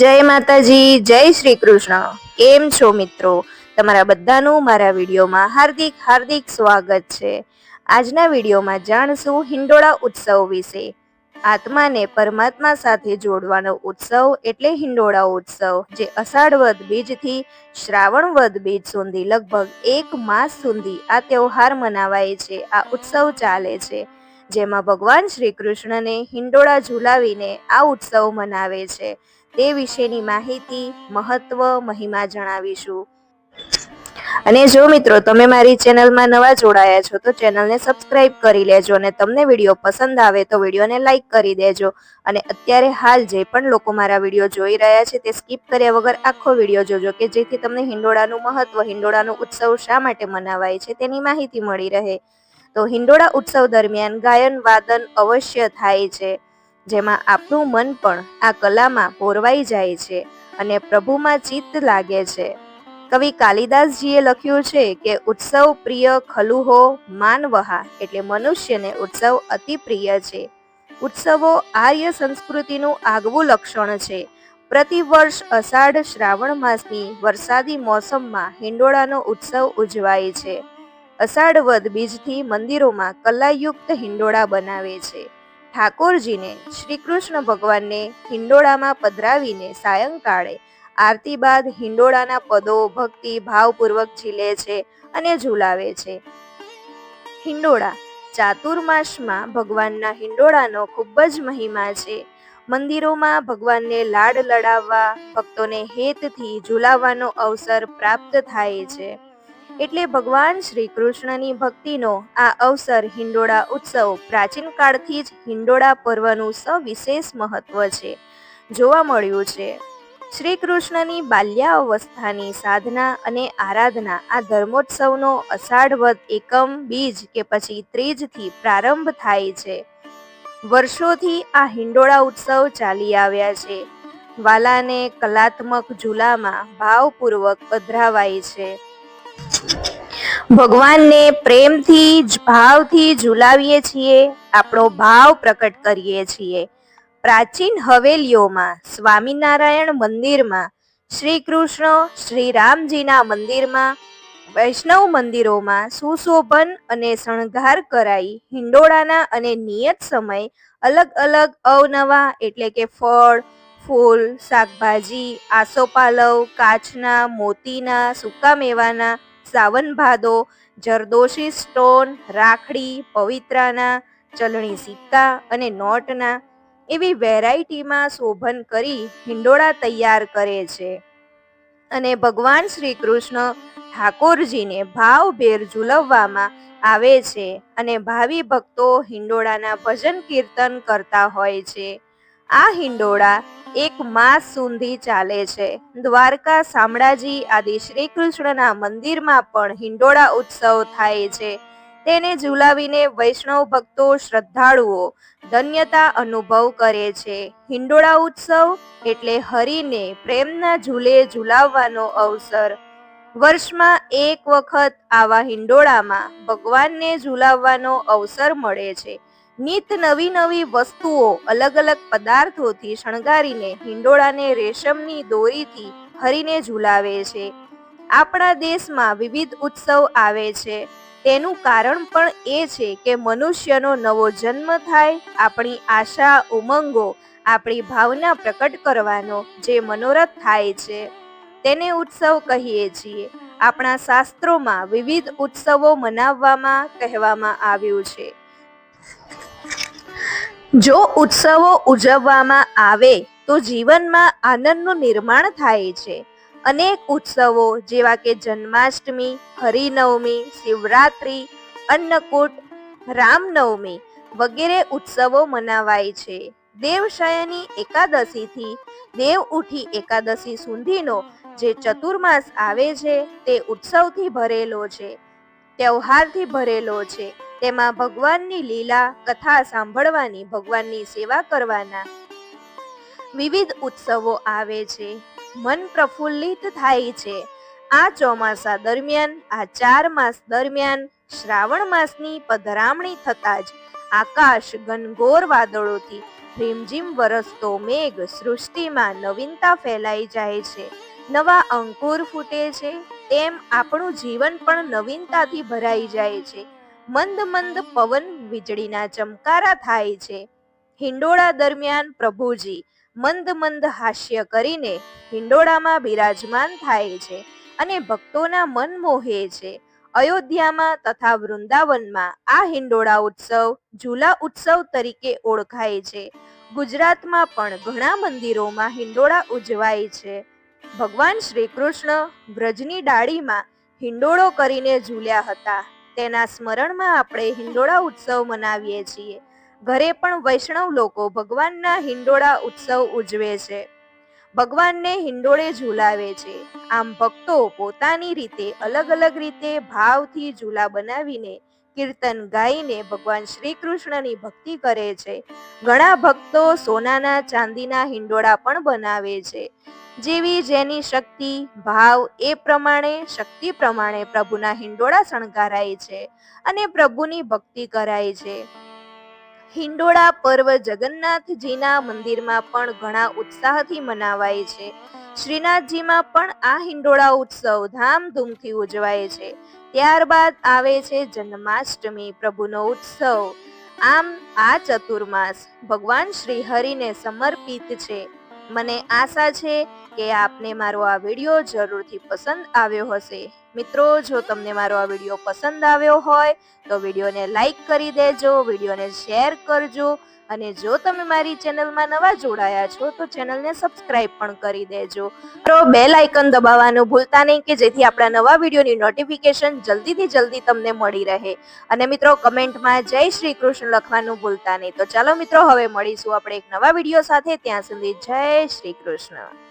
જય માતાજી, જય શ્રી કૃષ્ણ. કેમ છો મિત્રો? તમારા બધાનું મારા વિડીયોમાં હાર્દિક હાર્દિક સ્વાગત છે. આજના વિડીયોમાં જાણશું હિંડોળા ઉત્સવ વિશે. આત્માને પરમાત્મા સાથે જોડવાનો ઉત્સવ એટલે હિંડોળા ઉત્સવ, જે અષાઢ વદ બીજથી શ્રાવણ વદ બીજ સુધી લગભગ એક માસ સુધી આ તહેવાર મનાવાય છે, આ ઉત્સવ ચાલે છે. જેમાં ભગવાન શ્રી કૃષ્ણને હિંડોળા ઝુલાવીને આ ઉત્સવ મનાવે છે. તે વિશેની માહિતી મહત્વ મહિમા જણાવીશું. અને જો મિત્રો તમે મારી ચેનલમાં નવા જોડાયા છો, તો ચેનલને સબસ્ક્રાઇબ કરી લેજો અને તમને વીડિયો પસંદ આવે તો વિડીયોને લાઈક કરી દેજો. અને અત્યારે હાલ જે પણ લોકો મારા વીડિયો જોઈ રહ્યા છે, તે સ્કીપ કર્યા વગર આખો વીડિયો જોજો કે જેથી તમને હિંડોળાનું મહત્વ, હિંડોળાનો ઉત્સવ શા માટે મનાવાય છે તેની માહિતી મળી રહે. તો હિંડોળા ઉત્સવ દરમિયાન ગાયન, વાદન અવશ્ય થાય છે. જેમાં આપણું મન પણ આ કલામાં પોરવાઈ જાય છે અને પ્રભુમાં ચિત્ત લાગે છે. કવિ કાલિદાસજીએ લખ્યું છે કે, ઉત્સવ પ્રિય ખલુહો માનવહા એટલે મનુષ્યને ઉત્સવ અતિ પ્રિય છે. ઉત્સવો આર્ય સંસ્કૃતિનું આગવું લક્ષણ છે. પ્રતિવર્ષ અષાઢ શ્રાવણ માસની વરસાદી મોસમમાં હિંડોળાનો ઉત્સવ ઉજવાય છે. અષાઢ વદ બીજથી મંદિરોમાં કલાયુક્ત હિંડોળા બનાવે છે. ઠાકોરજીને શ્રી કૃષ્ણ ભગવાનને હિંડોળામાં પધરાવીને સાયંકાળે આરતી બાદ હિંડોળાના પદો ભક્તિ ભાવપૂર્વક ઝીલે છે અને ઝુલાવે છે. હિંડોળા ચાતુર્માસમાં ભગવાનના હિંડોળાનો ખૂબ જ મહિમા છે. મંદિરોમાં ભગવાનને લાડ લડાવવા, ભક્તોને હેતથી ઝુલાવવાનો અવસર પ્રાપ્ત થાય છે. એટલે ભગવાન શ્રી કૃષ્ણની ભક્તિનો આ અવસર હિંડોળા ઉત્સવ પ્રાચીન કાળથી જ હિંડોળા પર્વનું સવિશેષ મહત્વ છે. જોવા મળ્યું છે. શ્રી કૃષ્ણની બાલ્યાવસ્થાની સાધના અને આરાધના આ ધર્મોત્સવનો અષાઢ વદ એકમ બીજ કે પછી ત્રીજથી પ્રારંભ થાય છે. વર્ષોથી આ હિંડોળા ઉત્સવ ચાલી આવ્યા છે. વાલાને કલાત્મક ઝૂલામાં ભાવપૂર્વક પધરાવાય છે. ભગવાનને પ્રેમથી જ, ભાવથી ઝુલાવીએ છીએ, આપણો ભાવ પ્રકટ કરીએ છીએ. પ્રાચીન હવેલીઓમાં, સ્વામિનારાયણ મંદિરમાં શ્રી કૃષ્ણ શ્રી રામજીના મંદિરમાં, વૈષ્ણવ મંદિરોમાં સુશોભન અને શણગાર કરાઈ હિંડોળાના અને નિયત સમય અલગ અલગ અવનવા એટલે કે ફળ, ફૂલ, શાકભાજી, આસોપાલવ, કાચના, મોતીના, સૂકા મેવાના સાવન ભાદો, જરદોશી સ્ટોન, રાખડી, પવિત્રાના, ચલણી સિક્કા અને નોટના એવી વેરાયટીમાં શોભન કરી હિંડોળા તૈયાર કરે છે. અને ભગવાન શ્રી કૃષ્ણ ઠાકોરજીને ભાવભેર ઝુલવવામાં આવે છે અને ભાવિ ભક્તો હિંડોળાના ભજન કીર્તન કરતા હોય છે. આ હિંડોળા એક માસ સુધી ચાલે છે. દ્વારકા શામળાજી આદિ શ્રી કૃષ્ણના મંદિરમાં પણ હિંડોળા ઉત્સવ થાય છે. તેને ઝુલાવીને વૈષ્ણવ ભક્તો શ્રદ્ધાળુઓ ધન્યતા અનુભવ કરે છે. હિંડોળા ઉત્સવ એટલે હરિને પ્રેમના ઝૂલે ઝુલાવવાનો અવસર. વર્ષમાં એક વખત આવા હિંડોળામાં ભગવાનને ઝુલાવવાનો અવસર મળે છે. નિત નવી નવી વસ્તુઓ, અલગ અલગ પદાર્થોથી શણગારીને હિંડોળાને રેશમની દોરીથી હરીને ઝુલાવે છે. આપણા દેશમાં વિવિધ ઉત્સવ આવે છે. તેનું કારણ પણ એ છે કે મનુષ્યનો નવો જન્મ થાય, આપણી આશા, ઉમંગો, આપણી ભાવના પ્રકટ કરવાનો જે મનોરથ થાય છે. તેને ઉત્સવ કહીએ છીએ. આપણા શાસ્ત્રોમાં વિવિધ ઉત્સવો મનાવવામાં, કહેવામાં આવ્યું છે. જો ઉત્સવો ઉજવવામાં આવે, તો જીવનમાં આનંદનું નિર્માણ થાય છે. અનેક ઉત્સવો જેવા કે જન્માષ્ટમી, હરિનવમી, શિવરાત્રિ, અન્નકૂટ, રામનવમી વગેરે ઉત્સવો મનાવાય છે. દેવશયની એકાદશીથી દેવ ઉઠી એકાદશી સુધીનો જે ચતુર્માસ આવે છે, તે ઉત્સવથી ભરેલો છે, તહેવારથી ભરેલો છે. તેમાં ભગવાનની લીલા કથા સાંભળવાની, ભગવાનની સેવા કરવાના વિવિધ ઉત્સવો આવે છે. મન પ્રફુલ્લિત થાય છે. આ ચોમાસા દરમિયાન, આ ચાર માસ દરમિયાન, શ્રાવણ માસની પધરામણી થતાં જ આકાશ ઘનઘોર વાદળોથી રીમઝીમ વરસતો મેઘ સૃષ્ટિમાં નવીનતા ફેલાઈ જાય છે. નવા અંકુર ફૂટે છે. તેમ આપણું જીવન પણ નવીનતાથી ભરાઈ જાય છે. મંદ મંદ પવન વીજળીના ચમકારા થાય છે. હિંડોળા દરમિયાન પ્રભુજી મંદ મંદ હાસ્ય કરીને હિંડોળામાં બિરાજમાન થાય છે અને ભક્તોના મન મોહે છે. અયોધ્યામાં તથા વૃંદાવનમાં આ હિંડોળા ઉત્સવ ઝૂલા ઉત્સવ તરીકે ઓળખાય છે. ગુજરાતમાં પણ ઘણા મંદિરોમાં હિંડોળા ઉજવાય છે. ભગવાન શ્રી કૃષ્ણ વ્રજની ડાળીમાં હિંડોળો કરીને ઝૂલ્યા હતા. તેના સ્મરણમાં આપણે હિંડોળા ઉત્સવ મનાવીએ છીએ. ઘરે પણ વૈષ્ણવ લોકો ભગવાનના હિંડોળા ઉત્સવ ઉજવે છે. ભગવાનને હિંડોળે ઝૂલાવે છે. આમ ભક્તો પોતાની રીતે અલગ અલગ રીતે ભાવથી ઝૂલા બનાવીને કીર્તન ગાઈને ભગવાન શ્રી કૃષ્ણની ભક્તિ કરે છે. ઘણા ભક્તો સોનાના ચાંદીના હિંડોળા પણ બનાવે છે. જેવી જેની શક્તિ, ભાવ એ પ્રમાણે, શક્તિ પ્રમાણે પ્રભુના હિંડોળા શણગારાય છે અને પ્રભુની ભક્તિ કરાય છે. હિંડોળા પર્વ જગન્નાથજીના મંદિરમાં પણ ઘણા ઉત્સાહથી મનાવાય છે. શ્રીનાથજીમાં પણ આ હિંડોળા ઉત્સવ ધામધૂમથી ઉજવાય છે. ત્યારબાદ આવે છે જન્માષ્ટમી, પ્રભુનો ઉત્સવ. આમ આ ચતુર્માસ ભગવાન શ્રી હરિને સમર્પિત છે. મને આશા છે કે આપને મારો આ વીડિયો જરૂરથી પસંદ આવ્યો હશે. મિત્રો, જો તમને મારો આ વીડિયો પસંદ આવ્યો હોય, તો વિડીયોને લાઈક કરી દેજો, વિડીયોને શેર કરજો. અને જો તમે મારી ચેનલમાં નવા જોડાયા છો, તો ચેનલને સબસ્ક્રાઇબ પણ કરી દેજો. તો બેલ આઇકન દબાવવાનું ભૂલતા નહીં, કે જેથી આપણા નવા વિડીયોની નોટિફિકેશન જલ્દીથી જલ્દી તમને મળી રહે. અને મિત્રો, કમેન્ટમાં જય શ્રી કૃષ્ણ લખવાનું ભૂલતા નહીં. તો ચાલો મિત્રો, હવે મળીશું આપણે એક નવા વીડિયો સાથે. ત્યાં સુધી જય શ્રી કૃષ્ણ.